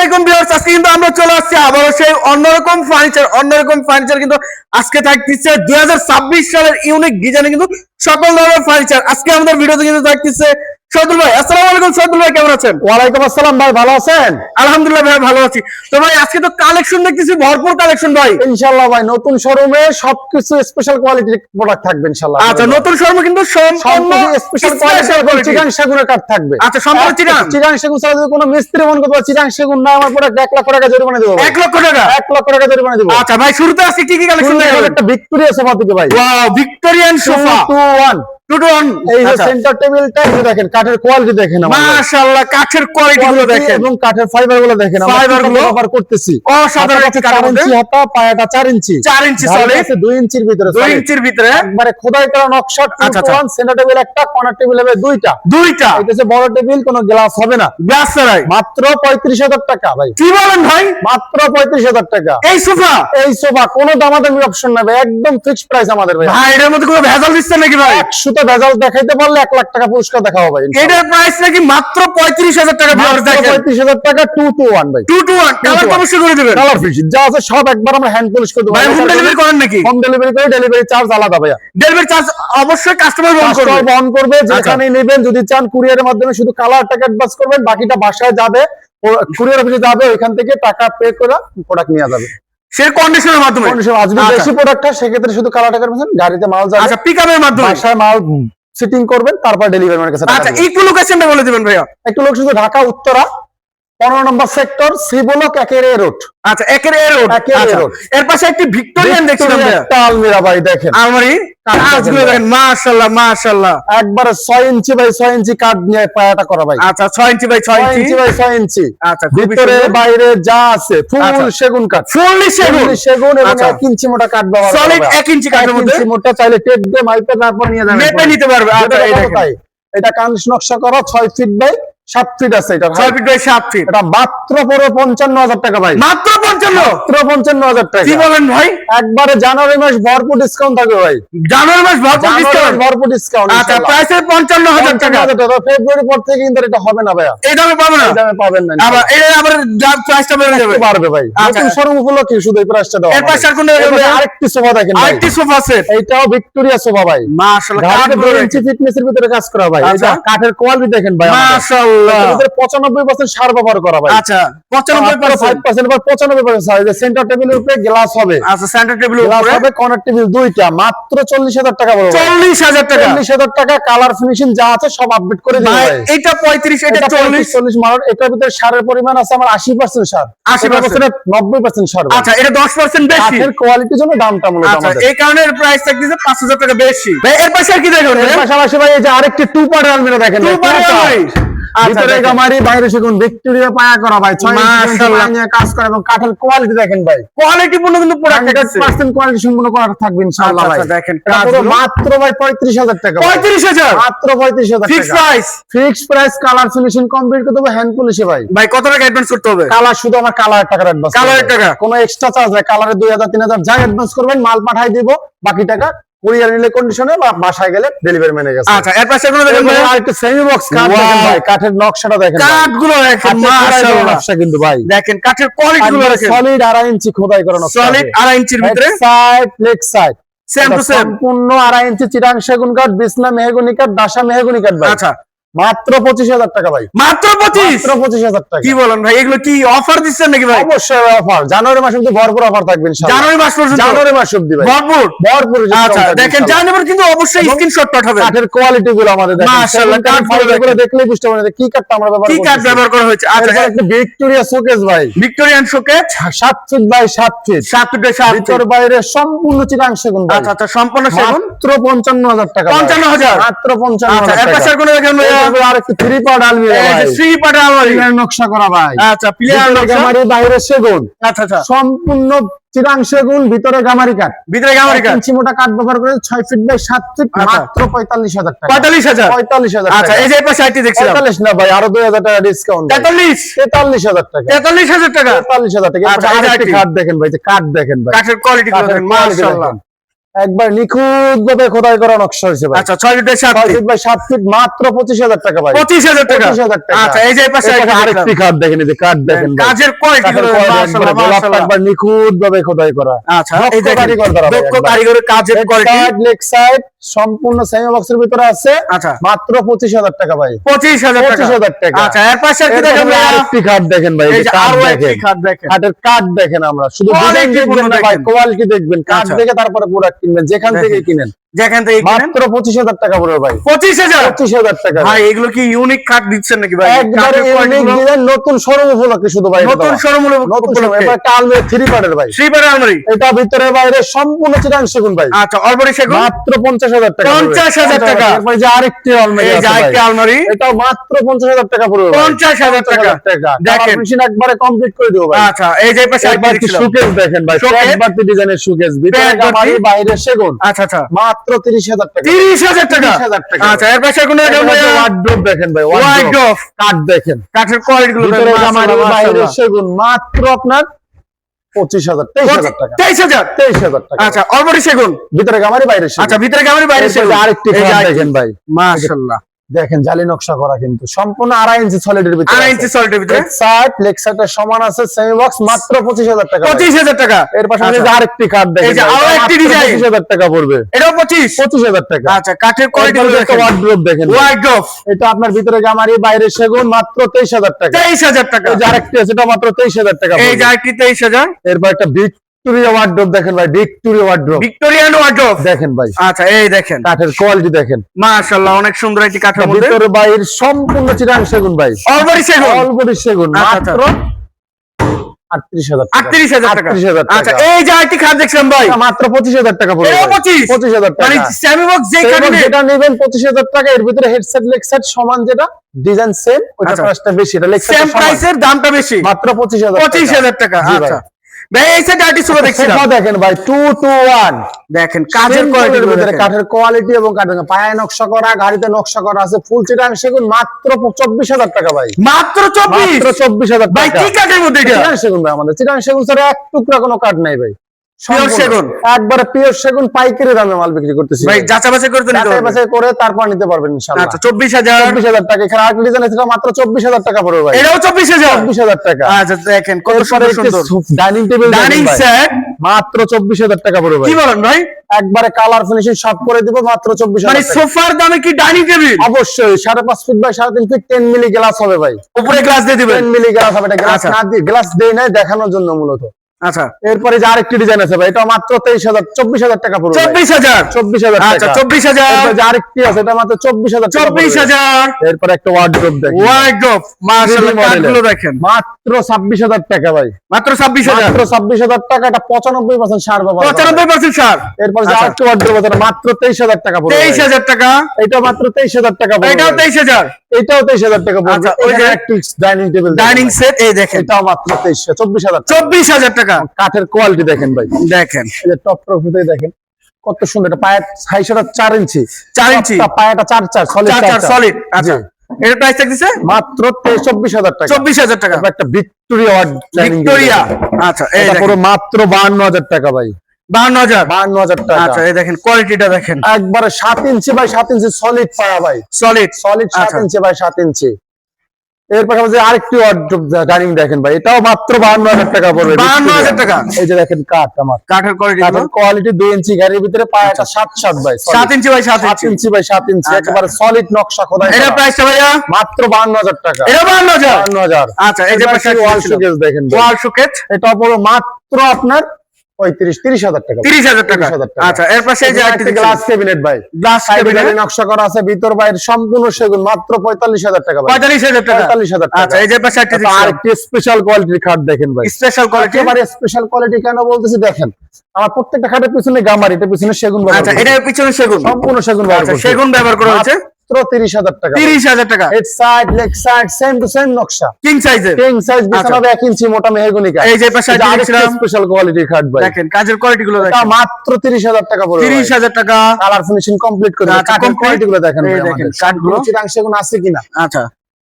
আলাইকুম ভিউয়ার্স, আজকে কিন্তু আমরা চলে আসছি আবারও সেই অন্যরকম ফার্নিচার অন্যরকম ফার্নিচার কিন্তু আজকে থাকতেছে দুই হাজার ছাব্বিশ সালের ইউনিক ডিজাইনে কিন্তু সকল ধরনের ফার্নিচার আজকে আমাদের ভিডিওতে কিন্তু থাকতেছে সদুল ভাই আসসালামু আলাইকুম সদুল ভাই কেমন আছেন? ওয়ালাইকুম আসসালাম ভাই ভালো আছেন? আলহামদুলিল্লাহ ভাই ভালো আছি। তো ভাই আজকে তো কালেকশন দেখতেছি ভরপুর কালেকশন ভাই। ইনশাআল্লাহ ভাই নতুন শোরুমে সবকিছু স্পেশাল কোয়ালিটির প্রোডাক্ট থাকবে ইনশাআল্লাহ। আচ্ছা নতুন শর্ম কিন্তু সম্পূর্ণ স্পেশাল special কোয়ালিটি সেগুনের থাকবে। আচ্ছা, সম্পূর্ণ সেগুন ছাড়া যদি কোনো মিস্ত্রি মনে করবে চিটাং সেগুন না আমার প্রোডাক্ট এক লক্ষ টাকা জরিমানা দেবো। এক লক্ষ টাকা? এক লক্ষ টাকা জরিমানা দেবো। আচ্ছা ভাই শুরুতে আজকে কি কি কালেকশন দেখাবেন? একটা ভিক্টোরিয়া সোফা থেকে ভাই। Wow Victorian sofa two one two two one এই যে সেন্টার টেবিলটা এই দেখেন কাঠের কোয়ালিটি দেখেন মাশাআল্লাহ কাঠের কোয়ালিটি গুলো দেখেন। এবং কাঠের ফাইবারগুলো দেখেন Fiber গুলো? ব্যবহার করতেছি? অসাধারণ একটি চার ইঞ্চি হাতা পায়াটা চার ইঞ্চি। চার ইঞ্চি ধারে solid। ইঞ্চির ভিতরে দুই ইঞ্চির ভিতরে। একবারে খোদাই করা নকশা আচ্ছা। সেন্টার টেবিল একটা কর্নার টেবিল হবে দুইটা। দুইটা। এটা হচ্ছে বড় টেবিল কোনো গ্লাস হবে না। গ্লাস ছাড়াই। মাত্র পঁয়ত্রিশ হাজার টাকা ভাই। কি বলেন ভাই? মাত্র পঁয়ত্রিশ হাজার টাকা। এই সোফা? এই সোফা কোনো দামাদামি অপশন নাই একদম ফিক্সড প্রাইস আমাদের ভাই। ভাই এটার মধ্যে কোনো ভেজাল দিচ্ছে নাকি ভাই? একশোটা ভেজাল দেখাইতে পারলে এক লাখ টাকা পুরস্কার দেখাবো ভাই এটার প্রাইস নাকি মাত্র পঁয়ত্রিশ হাজার টাকা পঁয়ত্রিশ হাজার টাকা টু টু ওয়ান ভাই। Two two one colour. অবশ্যই করে দিবেন। কালার যা আছে সব একবার আমরা হ্যান্ড পলিশ করে দেবো। ভাই হোম ডেলিভারি করেন নাকি? হোম ডেলিভারি করে ডেলিভারি চার্জ আলাদা ভাইয়া। ডেলিভারি চার্জ অবশ্যই কাস্টমার বহন করবে। বহন করবে আচ্ছা। যেখানে নেবেন যদি চান কুরিয়ারের মাধ্যমে শুধু কালারটাকে অ্যাডভান্স করবেন বাকিটা বাসায় যাবে কুরিয়ার অফিসে যাবে ওইখান থেকে টাকা পে করে প্রোডাক্ট নিয়ে যাবে। সে কন্ডিশনের মাধ্যমে। কন্ডিশন আচ্ছা। বেশি প্রোডাক্ট সেক্ষেত্রে শুধু কালার টাকার গাড়িতে মাল যাবে আচ্ছা পিকআপের মাধ্যমে। বাসায় মাল সিটিং করবেন তারপর ডেলিভারি ম্যানের কাছে আচ্ছা একটু লোকেশনটা বলে দিবেন ভাইয়া। একটু লোক শুধু ঢাকা উত্তরা। পনেরো নম্বর সেক্টর একের এ রোড আচ্ছা একের এ রোড আচ্ছা এর পাশে একটি ভিক্টোরিয়ান দেখছিলাম একটা আলমিরা ভাই দেখেন। আলমারি? কাজগুলো দেখেন মাশাআল্লাহ মাশাআল্লাহ। একবারে ছয় ইঞ্চি বাই ইঞ্চি কাঠ নিয়ে পায়াটা করা ভাই। আচ্ছা ইঞ্চি বাই ছয় ইঞ্চি? বাই ছয় ইঞ্চি। আচ্ছা ভিতরে বাইরে যা আছে ফুল আচ্ছা। সেগুন কাঠ। ফুললি সেগুন? সেগুন এবং আচ্ছা। ইঞ্চি মোটা কাঠ Solid এক ইঞ্চি কাঠের মধ্যে? ইঞ্চি মোটা চাইলে টেপ দিয়ে মাইপে তারপর নিয়ে যাবেন। মেপে নিতে পারবে। আচ্ছা এটা কানিস নকশা করা ছয় ফিট বাই সাত ফিট আছে এটা ছয় ফিট বাই সাত ফিট এটা মাত্র পড়বে পঞ্চান্ন হাজার টাকা ভাই। মাত্র পঞ্চান্ন? মাত্র পঞ্চান্ন হাজার টাকা। কি বলেন ভাই? একবারে জানুয়ারি মাস ভরপুর ডিসকাউন্ট থাকবে ভাই। জানুয়ারি মাস ভরপুর ডিসকাউন্ট ভরপুর ডিসকাউন্ট আচ্ছা প্রাইসের পঞ্চান্ন হাজার টাকা। ফেব্রুয়ারি পর থেকে কিন্তু এটা হবে না ভাইয়া। এই দামে পাবো না? দামে পাবেন না আবার এটা আবার প্রাইসটা বেড়ে যাবে। বাড়বে ভাই। আচ্ছা। নতুন শোরুম উপলক্ষে শুধু এই প্রাইসটা দেওয়া এর পাশে আর? এরপরে আরেকটি সোফা দেখেন ভাই। আরেকটি সোফা সেট এইটাও ভিক্টোরিয়া সোফা ভাই। মাশাআল্লাহ ইঞ্চি ফিটনেসের ভিতরে কাজ করা ভাই। আচ্ছা। এটা কাঠের কোয়ালিটি দেখেন ভাই। মাশাআল্লাহ। পঁচানব্বই পার্সেন্ট সার ব্যবহার করা ভাই। আচ্ছা পঁচানব্বই পার্সেন্ট পার্সেন্ট বা পঁচানব্বই পার্সেন্ট সেন্টার টেবিলের উপরে গ্লাস হবে। আচ্ছা সেন্টার টেবিলের হবে কর্নার টেবিল দুইটা। মাত্র চল্লিশ হাজার টাকা বলব চল্লিশ হাজার টাকা। চল্লিশ হাজার টাকা কালার ফিনিশিং যা আছে সব আপডেট করে দিবে ভাই ভাই। এটা পঁয়ত্রিশ এটা এটা চল্লিশ চল্লিশ। চল্লিশ মারণ এটার ভিতরে সারের পরিমাণ আছে আমার আশি পার্সেন্ট সার। 80% নব্বই পার্সেন্ট সার আচ্ছা এটা দশ পার্সেন্ট বেশি। কাঠের কোয়ালিটির জন্য দামটা মূলত আচ্ছা এই কারণে প্রাইস থাকতেছে পাঁচ হাজার টাকা বেশি। এর পাশে আর কি দেখুন এর পাশাপাশি ভাই এই যে আরেকটি টু পার্ট আলমিরা দেখেন। আচ্ছা, ভিতরে গামারি বাইরে সেগুন। ভিক্টোরিয়া পায়া করা ভাই। মাশাআল্লাহ। নিয়ে কাজ করে এবং কাঠের কোয়ালিটি দেখেন ভাই। কোয়ালিটি পূর্ণ কিন্তু প্রোডাক্ট কোয়ালিটি সম্পূর্ণ করা থাকবে ইনশাআল্লাহ আচ্ছা, ভাই। আচ্ছা, দেখেন। মাত্র ভাই পঁয়ত্রিশ হাজার টাকা ভাই। পঁয়ত্রিশ হাজার? মাত্র পঁয়ত্রিশ হাজার fix price fix price colour finishing complete করে দেবো হ্যান্ড পুলিশে ভাই। ভাই কত টাকা অ্যাডভান্স করতে হবে? কালার শুধু আমার কালার টাকার অ্যাডভান্স কালারের টাকা? কোনো এক্সট্রা চার্জ নাই। কালারে দুই হাজার তিন হাজার যা অ্যাডভান্স করবেন মাল পাঠাই দিব বাকি টাকা কুরিয়ার নিলে কন্ডিশনে বা বাসায় গেলে ডেলিভারি ম্যানে গেছে আচ্ছা এর পাশে কোনো দেখেন ভাই। আরেকটা সেমি বক্স. দেখেন ভাই কাঠের নকশাটা দেখেন কাঠগুলো দেখেন মাশাআল্লাহ। নকশা কিন্তু ভাই। দেখেন কাঠের কোয়ালিটি গুলো দেখেন। সলিড আড়াই ইঞ্চি খোদাই করা নকশা সলিড আড়াই ইঞ্চির ভিতরে? Side leg side same to same সম্পূর্ণ আড়াই ইঞ্চি চিরাং সেগুন কাঠ বিছনা মেহগনি কাঠ দাসা মেহগনি কাঠ ভাই। আচ্ছা। মাত্র পঁচিশ হাজার টাকা ভাই। মাত্র পঁচিশ? পঁচিশ হাজার টাকা। কি বলেন ভাই এগুলো কি অফার দিচ্ছেন নাকি ভাই? অবশ্যই অফার জানুয়ারি মাসে কিন্তু ভরপুর অফার থাকবে জানুয়ারি মাস পর্যন্ত? জানুয়ারি মাস অব্দি ভাই। ভরপুর? ভরপুর আচ্ছা দেখেন জানুয়ারি কিন্তু অবশ্যই স্ক্রিনশট পাঠাবেন। কাঠের কোয়ালিটি গুলো আমাদের দেখেন। মাশাআল্লাহ, গুলো দেখলেই বুঝতে পারবেন কি কাঠটা আমরা ব্যবহার কি কাঠ ব্যবহার করা হয়েছে? আচ্ছা একটা ভিক্টোরিয়া শোকেস ভাই। ভিক্টোরিয়ান শোকেট সাত ফিট বাই সাত ফিট সাত ফিট বাই সাত ভিতর বাইরে সম্পূর্ণ চিরাং সেগুন আচ্ছা আচ্ছা সম্পূর্ণ সেগুন? মাত্র পঞ্চান্ন হাজার টাকা 55,000 মাত্র পঞ্চান্ন আচ্ছা হাজার এর পাশে কোনো দেখেন আর একটু থ্রি পার্ট আলমিরা ভাই। থ্রি পাটা আলমারি নকশা করা ভাই। আচ্ছা প্লেয়ার গামারি বাইরে সেগুন। আচ্ছা আচ্ছা। সম্পূর্ণ চিরাং সেগুন ভিতরে গামারি কাঠ। ভিতরে গামারি কাঠ। ইঞ্চি মোটা কাঠ ব্যবহার করে ছয় ফিট বাই সাত ফিট। মাত্র পঁয়তাল্লিশ হাজার টাকা। পঁয়তাল্লিশ হাজার? পঁয়তাল্লিশ হাজার আচ্ছা এই যে পাশে আইটি দেখছিলাম। পঁয়তাল্লিশ না ভাই আরও দুই হাজার টাকা ডিসকাউন্ট তেতাল্লিশ? তেতাল্লিশ হাজার টাকা। তেতাল্লিশ হাজার টাকা? তেতাল্লিশ হাজার টাকা। আচ্ছা, এই যে। কাঠ দেখেন ভাই যে কাঠ দেখেন ভাই। কাঠের কোয়ালিটি দেখেন মাশাআল্লাহ। দেখেন। একবার নিখুঁত ভাবে খোদাই করা নকশা হয়েছে আচ্ছা ছয় ফিটের সাত ফিট। ফিট বাই সাত ফিট মাত্র পঁচিশ হাজার টাকা ভাই। পঁচিশ হাজার টাকা? পঁচিশ হাজার টাকা। আচ্ছা এই যে পাশে আরেকটি কাঠ দেখেন এই যে কাঠ দেখেন কাজের কোয়ালিটি একবারে নিখুঁত ভাবে খোদাই করা। আচ্ছা এই দেখেন কারিগর দ্বারা দক্ষ কারিগরের কাজের কোয়ালিটি লেগ সাইড সম্পূর্ণ সেমি বক্সের ভিতরে আছে। আচ্ছা। মাত্র পঁচিশ হাজার টাকা ভাই। পঁচিশ হাজার পঁচিশ হাজার টাকা। আচ্ছা এর পাশে কি দেখেন ভাইয়া? আরেকটি কাঠ দেখেন ভাই যে যে কাঠ দেখেন। খাট দেখেন। কাঠের কাঠ দেখেন আমরা। শুধু ভাই কোয়ালিটি দেখবেন। কাঠ আচ্ছা। দেখে তারপরে প্রোডাক্ট কিনবেন যেখান থেকে কিনেন। যেখান থেকে মাত্র পঁচিশ হাজার টাকা পড়বে ভাই। পঁচিশ হাজার? পঁচিশ হাজার টাকা। ভাই এগুলো কি ইউনিক কাঠ দিচ্ছেন নাকি ভাই? একবারে নতুন শোরুম উপলক্ষে শুধু ভাই নতুন। শোরুম নতুন শোরুম এবার একটা থ্রি পার্টের আলমারি এটা ভিতরে বাইরে সম্পূর্ণ চিরাং সেগুন ভাই। আচ্ছা অলবরি সেগুন? মাত্র পঞ্চাশ হাজার টাকা পড়বে। 50,000 টাকা। এরপরে যে আরেকটি আলমারি এই যে আরেকটি আলমারি এটা মাত্র পঞ্চাশ হাজার টাকা পড়বে ভাই। 50,000 টাকা। দেখেন। মেশিন একবারে কমপ্লিট করে দেবো ভাই। আচ্ছা এই যে পাশে একবার। সুকেস দেখেন ভাই? প্যাক ডিজাইনের সুকেস ভিতরে? বাইরে সেগুন। আচ্ছা আচ্ছা। মাত্র তিরিশ হাজার টাকা। তিরিশ হাজার টাকা? 30,000 টাকা। আচ্ছা এর পাশে কোনো দেখেন ভাই দেখেন। কাঠের কোয়ালিটি গুলো ভিতরে গামারি বাইরে সেগুন মাত্র আপনার পঁচিশ হাজার তেইশ হাজার টাকা। তেইশ হাজার? তেইশ হাজার টাকা। আচ্ছা অলরেডি সেগুন? ভিতরে গামারি বাইরে আচ্ছা ভিতরে গামারি বাইরে সেগুন। আরেকটি। দেখেন ভাই। মাশাআল্লাহ দেখেন জালি নকশা করা কিন্তু। সম্পূর্ণ আড়াই ইঞ্চি সলিডের ভিতরে আড়াই ইঞ্চি সল্টের ভিতরে? লেগ সাইডের সমান আছে সেমি বক্স মাত্র পঁচিশ হাজার টাকা। ভাই। পঁচিশ হাজার টাকা। এর পাশে আচ্ছা। আরেকটি কাঠ দেখেন এই যে আরও একটি design। 25,000 টাকা পড়বে। এটাও পঁচিশ? পঁচিশ হাজার টাকা। আচ্ছা কাঠের কোয়ালিটি দেখেন। wardrobe দেখেন ভাই। এটা আপনার ভিতরে গামারি বাইরে সেগুন মাত্র তেইশ হাজার টাকা। তেইশ হাজার টাকা। এই যে আরেকটি আছে এটা মাত্র তেইশ হাজার টাকা এই যে আরেকটি তেইশ হাজার। এরপর একটা ভিক্টোরিয়া ওয়ার্ড্রোপ দেখেন ভাই ভিক্টোরিয়া ওয়ার্ড্রোপ ভিক্টোরিয়ান ওয়ার্ডফ দেখেন ভাই। আচ্ছা এই দেখেন। কাঠের কোয়ালিটি দেখেন। মাশাআল্লাহ অনেক সুন্দর একটি কাঠের মধ্যে। ভিতরে বাইর সম্পূর্ণ চিরাং সেগুন ভাই। অলবরি সেগুন? অলবডি সেগুন। মাত্র আটত্রিশ হাজার আটত্রিশ হাজার টাকা। আটত্রিশ হাজার টাকা। এই যে আরেকটি খাট দেখছিলাম ভাই। এটা মাত্র পঁচিশ হাজার টাকা পড়বে এটাও ভাই। 25? পঁচিশ হাজার টাকা। সেমি বক্স যে এবং কাঠে যেটা নেবেন পঁচিশ হাজার টাকা এর ভিতরে হেডসেট লেগসেট সমান যেটা ডিজাইন সেম ওটা আচ্ছা। বেশি দামটা বেশি। মাত্র পঁচিশ হাজার পঁচিশ হাজার টাকা আচ্ছা। ভাই এই সাইড আর্টিস্টগুলো দেখছিলাম। দেখেন ভাই টু টু ওয়ান দেখেন কাঠের ভিতরে কাঠের কোয়ালিটি এবং কাঠের পায়ে নকশা করা গাড়িতে নকশা করা আছে ফুল চিটাং সেগুন মাত্র চব্বিশ হাজার টাকা ভাই। মাত্র ভাই কি কাঠের মধ্যে এটা? চিটাং সেগুন ভাই আমাদের। চিটাং সেগুন ছাড়া এক টুকরা কোনো কাঠ নাই ভাই? একবারে পিওর সেগুন পাইকারি দামে মাল বিক্রি করতেছি। ভাই যাচা বাছাই করতে যাচাই বাছাই করে তারপর নিতে পারবেন ইনশাআল্লাহ। আচ্ছা টাকা। এখানে ডিজাইন মাত্র টাকা পড়বে ভাই। এটাও চব্বিশ হাজার? চব্বিশ হাজার টাকা। আচ্ছা দেখেন কত সুন্দর সুন্দর। ডাইনিং টেবিল ডাইনিং সেট মাত্র চব্বিশ হাজার টাকা পড়বে কি বলেন ভাই? একবারে কালার ফিনিশিং সব করে দিব মাত্র চব্বিশ মানে হাজার সোফার দামে কি ডাইনিং টেবিল অবশ্যই সাড়ে পাঁচ ফিট বাই সাড়ে তিন ফিট টেন মিলি গ্লাস হবে ভাই। উপরে গ্লাস দিয়ে দিবেন। টেন মিলি গ্লাস হবে। এটা গ্লাস আচ্ছা। না দিয়ে গ্লাস দেই নাই দেখানোর জন্য মূলত। আচ্ছা। এরপরে যে আরেকটি ডিজাইন আছে ভাই এটা মাত্র তেইশ হাজার চব্বিশ হাজার টাকা পড়বে চব্বিশ হাজার? চব্বিশ হাজার আচ্ছা চব্বিশ হাজার? যে আরেকটি আছে এটা মাত্র চব্বিশ হাজার চব্বিশ হাজার? এরপরে একটা ওয়ার্ড্রোপ দেখেন। ওয়ার্ড্রপ মাশাআল্লাহ 3D model কাঠগুলো এর। দেখেন। মাত্র ছাব্বিশ হাজার টাকা ভাই। মাত্র ছাব্বিশ হাজার? মাত্র ছাব্বিশ হাজার টাকা এটা পঁচানব্বই পার্সেন্ট সার পঁচানব্বই পার্সেন্ট ছাড় এরপর যে। আরেকটি ওয়ার্ড্রোপ আছে মাত্র তেইশ হাজার টাকা তেইশ হাজার টাকা? এটা মাত্র তেইশ হাজার টাকা এটাও তেইশ হাজার? এটাও তেইশ হাজার টাকা পড়বে। ডাইনিং টেবিল ডাইনিং সেট এই দেখেন। এটাও মাত্র তেইশ চব্বিশ হাজার চব্বিশ হাজার টাকা। কাঠের কোয়ালিটি দেখেন ভাই। দেখেন। টপ টপ দেখেন কত সুন্দর এটা পায়ের সাইজটা চার ইঞ্চি। চার ইঞ্চি। পায়াটা চার চার সলিড চার চার সলিড আচ্ছা। এর প্রাইস থাকতেছে? মাত্র তেইশ চব্বিশ হাজার টাকা। চব্বিশ হাজার টাকা। একটা ভিক্টোরিয়া ভিক্টোরিয়া আচ্ছা এটা পুরো মাত্র বাহান্ন হাজার টাকা ভাই। বাহান্ন হাজার। বাহান্ন হাজার টাকা। আচ্ছা এই দেখেন কোয়ালিটিটা দেখেন। একবারে সাত ইঞ্চি বাই সাত ইঞ্চি সলিড পায়া ভাই। সলিড সলিড সাত আচ্ছা। ইঞ্চি বাই সাত ইঞ্চি। এর পাশাপাশি আরেকটি ডাইনিং দেখেন ভাই এটাও মাত্র বাহান্ন হাজার টাকা পড়বে। 52,000 টাকা। এই যে দেখেন কাঠ আমার। কাঠের কোয়ালিটি কাঠের কোয়ালিটি দুই ইঞ্চি গাড়ির ভিতরে পায়াটা সাত সাত ভাই সাত ইঞ্চি বাই সাত সাত ইঞ্চি। ইঞ্চি বাই সাত ইঞ্চি আচ্ছা। একেবারে সলিড নকশা এটা প্রাইসটা ভাইয়া? মাত্র বাহান্ন হাজার টাকা। এটা বাহান্ন হাজার? বাহান্ন হাজার। আচ্ছা এই যে ওয়াল শোকেস দেখেন। ওয়াল এটা পুরো মাত্র আপনার পঁয়ত্রিশ তিরিশ হাজার টাকা। তিরিশ হাজার টাকা? আচ্ছা এর পাশে যে গ্লাস ক্যাবিনেট ভাই। গ্লাস নকশা করা আছে ভিতর বাইরে সম্পূর্ণ সেগুন মাত্র পঁয়তাল্লিশ হাজার টাকা পঁয়তাল্লিশ হাজার টাকা? পঁয়তাল্লিশ হাজার টাকা। আচ্ছা এই যে পাশে তারপর স্পেশাল কোয়ালিটির খাট দেখেন ভাই। স্পেশাল কোয়ালিটি একেবারে স্পেশাল কোয়ালিটি কেন বলতেছি দেখেন? আমার প্রত্যেকটা খাটের পিছনে গামার এটা পিছনে সেগুন আচ্ছা এটার পিছনে সেগুন? সম্পূর্ণ সেগুন ব্যবহার আচ্ছা সেগুন ব্যবহার করা হয়েছে? মাত্র তিরিশ হাজার টাকা। তিরিশ হাজার টাকা। Head side leg side same to same নকশা। কিং সাইজের কিং সাইজ আচ্ছা। বিছানা হবে এক ইঞ্চি মোটা মেহগুনি এই যে পাশে আরেকটি স্পেশাল কোয়ালিটির খাট ভাই। দেখেন কাজের কোয়ালিটি গুলো দেখেন। মাত্র তিরিশ হাজার টাকা পড়বে তিরিশ হাজার টাকা। কালার ফিনিশিং কমপ্লিট করে আচ্ছা, complete। কোয়ালিটি গুলো দেখেন ভাই দেখেন, আমাদের। কাঠগুলো। চিরাংশে কোনো আছে কিনা? আচ্ছা।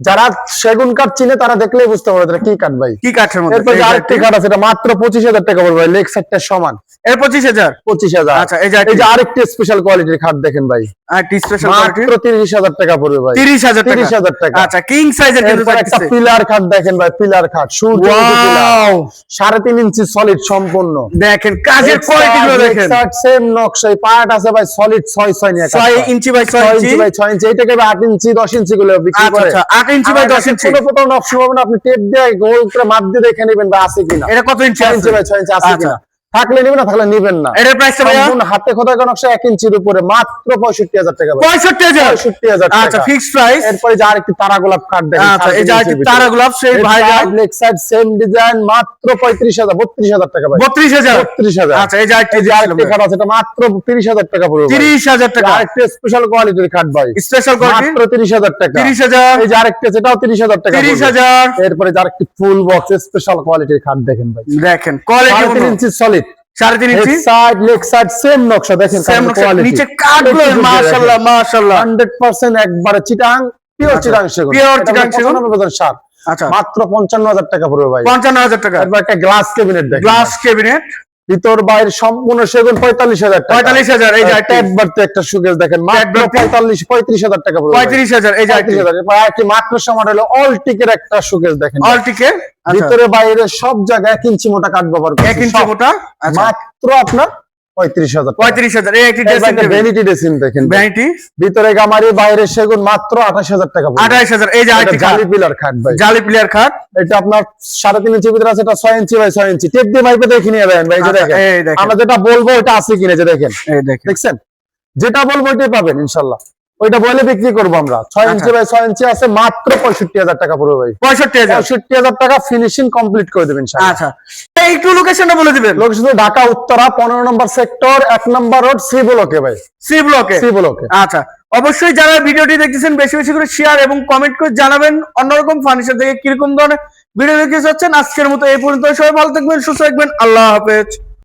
যারা সেগুন কাঠ চিনে তারা দেখলেই বুঝতে পারবে কি কাঠ ভাই। কি কাঠের মধ্যে? এরপর আরেকটি কাঠ আছে এটা মাত্র পঁচিশ হাজার টাকা পড়বে ভাই লেগ সাইডটা সমান। এর পঁচিশ হাজার? পঁচিশ হাজার। আচ্ছা এই যে আরেকটি স্পেশাল কোয়ালিটির খাট দেখেন ভাই। আরেকটি স্পেশাল মাত্র তিরিশ হাজার টাকা পড়বে ভাই। তিরিশ হাজার তিরিশ হাজার টাকা। আচ্ছা কিং সাইজের কিন্তু একটা পিলার খাট দেখেন ভাই পিলার খাট সূর্য সাড়ে তিন ইঞ্চি সলিড সম্পূর্ণ। দেখেন কাজের কোয়ালিটি গুলো দেখেন। সেম নকশায় পার্ট আছে ভাই সলিড ছয় ছয় নিয়ে ছয় ইঞ্চি বাই ছয় ইঞ্চি বাই ছয় ইঞ্চি এইটাকে আট ইঞ্চি দশ ইঞ্চি গুলো বিক্রি করে। ইঞ্চি বাই দশ ইঞ্চি ছোট নকশা হবে না। আপনি টেপ দিয়ে গোল করে মাপ দিয়ে দেখে নেবেন বা আছে কিনা। এটা কত ইঞ্চি ভাই ইঞ্চি আছে? বাই ছয় ইঞ্চি আছে আচ্ছা। কিনা। থাকলে নেবেন না থাকলে নিবেন না। এটার প্রাইসটা ভাইয়া? সম্পূর্ণ হাতে খোদা নকশা এক ইঞ্চির উপরে মাত্র পঁয়ষট্টি হাজার টাকা ভাই। পঁয়ষট্টি হাজার? পঁয়ষট্টি হাজার আচ্ছা ফিক্সড প্রাইস এরপরে যে আরেকটি তারা গোলাপ কাঠ দেখেন আচ্ছা এই যে আরেকটি তারা গোলাপ সেই ভাই লেগ সাইড সেম ডিজাইন মাত্র পঁয়ত্রিশ হাজার বত্রিশ হাজার টাকা ভাই বত্রিশ হাজার? বত্রিশ হাজার। আচ্ছা এই যে আরেকটি যে আরেকটি কাঠ আছে এটা মাত্র তিরিশ হাজার টাকা পড়বে ভাই। তিরিশ হাজার টাকা। আরেকটি স্পেশাল কোয়ালিটির কাঠ ভাই। স্পেশাল কোয়ালিটি মাত্র তিরিশ হাজার টাকা। তিরিশ হাজার। এই যে আরেকটি আছে এটাও তিরিশ হাজার টাকা তিরিশ পড়বে। হাজার। এরপরে যে আরেকটি ফুল বক্স স্পেশাল কোয়ালিটির খাট দেখেন ভাই। দেখেন কোয়ালিটি ইঞ্চি সলিড সাড়ে তিন ইঞ্চি সাইড লেগ সাইড সেম নকশা দেখেন সেম নিচে কাঠগুলো মাশাআল্লাহ মাশাআল্লাহ হান্ড্রেড পার্সেন্ট একবারে চিটাং পিওর চিটাং সেগুন। Pure চিটাং সেগুন। 95% আচ্ছা। মাত্র পঞ্চান্ন হাজার টাকা পড়বে ভাই। পঞ্চান্ন হাজার টাকা। এরপর একটা গ্লাস ক্যাবিনেট দেখেন গ্লাস ক্যাবিনেট ভিতর বাইরে সম্পূর্ণ সেগুন পঁয়তাল্লিশ হাজার পঁয়তাল্লিশ হাজার এই যে একটা আরেকটি। একবারতে একটা সুকেস দেখেন মাত্র পঁয়তাল্লিশ পঁয়ত্রিশ হাজার টাকা পঁয়ত্রিশ হাজার এই যে পঁয়ত্রিশ হাজার মাত্র সমান হলো অল টিকের একটা সুকেস দেখেন। অল টিকে আচ্ছা ভিতরে বাইরে সব জায়গায় এক ইঞ্চি মোটা কাঠ ব্যবহার করে এক ইঞ্চি মোটা? আচ্ছা। মাত্র আপনার পঁয়ত্রিশ হাজার পঁয়ত্রিশ হাজার এই একটি ভ্যানিটি ড্রেসিং দেখেন ভ্যানিটি ভিতরে গামারি বাইরে সেগুন মাত্র আঠাশ হাজার টাকা হাজার এই যে জালি খাট। পিলার খাট ভাই। জালি প্লেয়ার খাট। এটা আপনার সাড়ে তিন ইঞ্চি ভিতরে আছে এটা ছয় ইঞ্চি বাই ছয় ইঞ্চি। টেপ দিয়ে মাইপে দেখে নিয়ে যাবেন ভাই যে আচ্ছা, দেখেন। আমরা যেটা বলব ওইটা আছে কিনে যে দেখেন। দেখছেন? যেটা বলব ওইটাই পাবেন ইনশাল্লাহ। ওইটা বলে বিক্রি করব আমরা। ছয় ইঞ্চি বাই ছয় ইঞ্চি আছে মাত্র পঁয়ষট্টি হাজার টাকা পড়বে ভাই। পঁয়ষট্টি হাজার। পঁয়ষট্টি হাজার টাকা ফিনিশিং কমপ্লিট করে দেবেন আচ্ছা। একটু লোকেশনটা বলে দিবেন। লোকেশন ঢাকা উত্তরা পনেরো নম্বর সেক্টর এক নম্বর রোড সি ব্লকে ভাই। সি ব্লকে সি ব্লকে আচ্ছা। অবশ্যই যারা ভিডিওটি দেখতেছেন বেশি বেশি করে শেয়ার এবং কমেন্ট করে জানাবেন অন্যরকম ফার্নিচার থেকে কীরকম ধরনের ভিডিও দেখতে চাচ্ছেন আজকের মতো এই পর্যন্ত। সবাই ভালো থাকবেন সুস্থ থাকবেন। আল্লাহ হাফেজ।